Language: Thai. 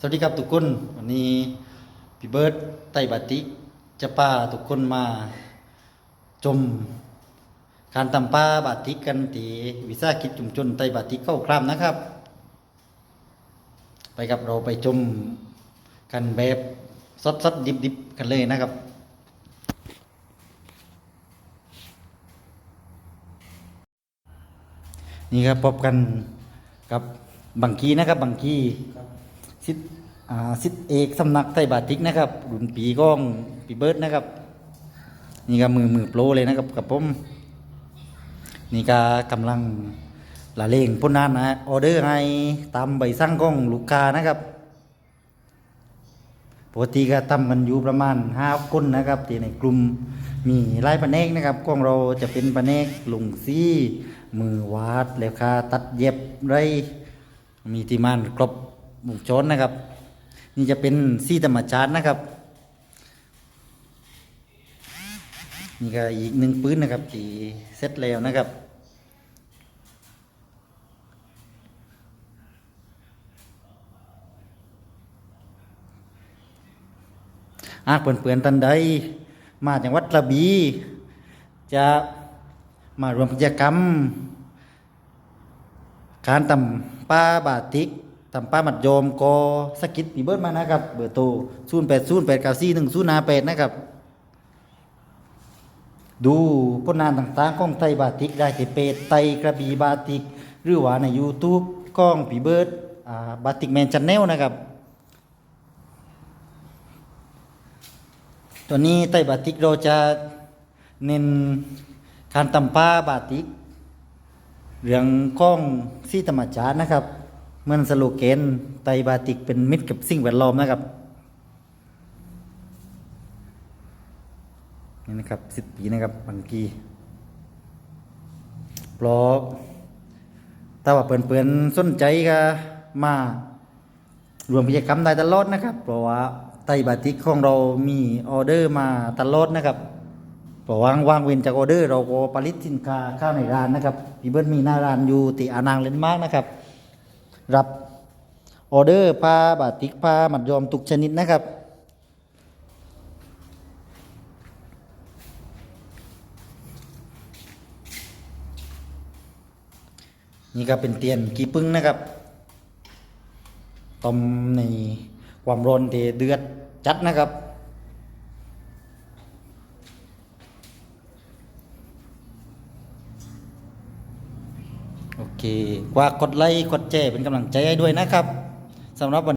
สวัสดีครับทุกคน วันนี้พี่เบิร์ดไต้บาติกจะพาทุกคนมาชมการทำป้าบาติกกันที่วิสาหกิจชุมชนไต้บาติกเข้าครามนะครับ ไปกับเราไปชมกันแบบสดๆดิบๆกันเลยนะครับนี่ครับพบกันกับบังกีนะครับบังกี สิทธิ์อ่าสิทธิ์เอกสำนักไต้บาติกนะครับรุ่นปีก้องปีเบิร์ดนะครับ นี่ก็มือมือโปรเลยนะครับกับผมนี่ก็กำลังละเลงพ่นนานนะออเดอร์ให้ตามใบสั่งของลูกค้านะครับปกติก็ทำกันอยู่ประมาณห้าคนนะครับที่ในกลุ่มมีหลายแผนกนะครับของเราจะเป็นแผนกลุงซี่มือวาดแล้วค่าตัดเย็บไรมีที่มันครบ วงจรนนะครับ นี่จะเป็นซี่ธรรมชาตินะครับ นี่ก็อีกหนึ่งปืนนะครับที่เสร็จแล้วนะครับหากเพื่อนๆท่านใดมาจากวัดกระบี จะมารวมกิจกรรม การตำป้าบาติก ตำป้ามัดโยมกอสกิดปีเบิร์ดมานะครับ เบอร์โทรศูนย์แปดศูนย์แปดเก้าสี่หนึ่งศูนย์ห้าแปดนะครับ ดูผลงานต่างๆของไทยบาติกได้ที่เพจไตกระบี่บาติก หรือว่าใน YouTube กล้องปีเบิร์ดบาติกแมนชันแนลนะครับ ตัวนี้ไตบาติกเราจะเน้นการตำป้าบาติก เรื่องข้องซี่ธรรมชาตินะครับ เหมือนสโลแกนไตบาติกเป็นมิตรกับสิ่งแวดล้อมนะครับนี่นะครับสิบปีนะครับบางกีเพราะถ้าว่าเปื่อนๆสนใจก็มารวมกิจกรรมได้ตลอดนะครับ เพราะว่าไตบาติกของเรามีออเดอร์มาตลอดนะครับเพราะว่างว่างเว้นจากออเดอร์เราก็ผลิตสินค้าข้าวในร้านนะครับพี่เบิร์ดมีหน้าร้านอยู่ติอานางเลนมาร์กนะครับ รับออเดอร์ปลาบาติกปลาหมัดยอมทุกชนิดนะครับ นี่ก็เป็นเตียนกีปึ้งนะครับต้มในความร้อนตีเดือดจัดนะครับ โอเค กว่ากดไลค์กดแชร์เป็นกำลังใจให้ด้วยนะครับสำหรับวัน